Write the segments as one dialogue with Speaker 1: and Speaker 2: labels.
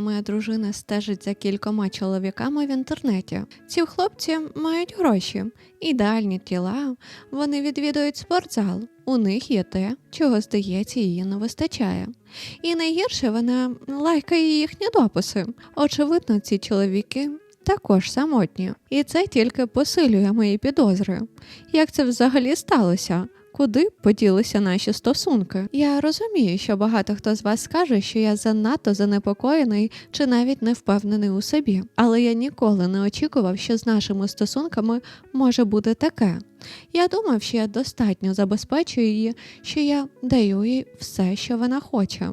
Speaker 1: Моя дружина стежить за кількома чоловіками в інтернеті. Ці хлопці мають гроші, ідеальні тіла, вони відвідують спортзал. У них є те, чого здається, її не вистачає. І найгірше вона лайкає їхні дописи. Очевидно, ці чоловіки також самотні, і це тільки посилює мої підозри. Як це взагалі сталося? Куди поділися наші стосунки? Я розумію, що багато хто з вас скаже, що я занадто занепокоєний чи навіть не впевнений у собі, але я ніколи не очікував, що з нашими стосунками може бути таке. Я думав, що я достатньо забезпечую її, що я даю їй все, що вона хоче.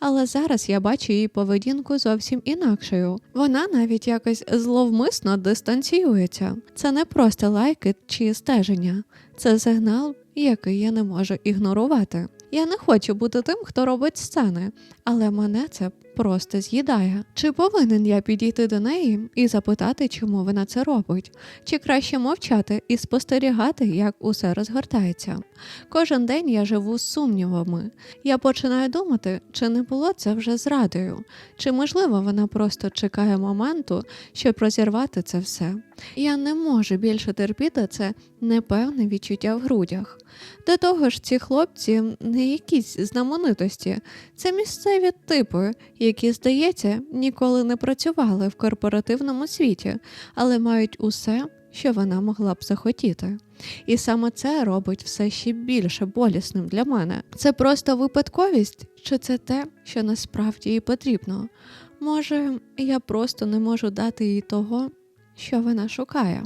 Speaker 1: Але зараз я бачу її поведінку зовсім інакшою. Вона навіть якось зловмисно дистанціюється. Це не просто лайки чи стеження, це сигнал, який я не можу ігнорувати. Я не хочу бути тим, хто робить сцени, але мене це просто з'їдає. Чи повинен я підійти до неї і запитати, чому вона це робить? Чи краще мовчати і спостерігати, як усе розгортається? Кожен день я живу з сумнівами. Я починаю думати, чи не було це вже зрадою, чи можливо вона просто чекає моменту, щоб розірвати це все. Я не можу більше терпіти це непевне відчуття в грудях. До того ж, ці хлопці не якісь знаменитості, це місцеві типи, які, здається, ніколи не працювали в корпоративному світі, але мають усе, що вона могла б захотіти. І саме це робить все ще більше болісним для мене. Це просто випадковість, чи це те, що насправді їй потрібно? Може, я просто не можу дати їй того, що вона шукає.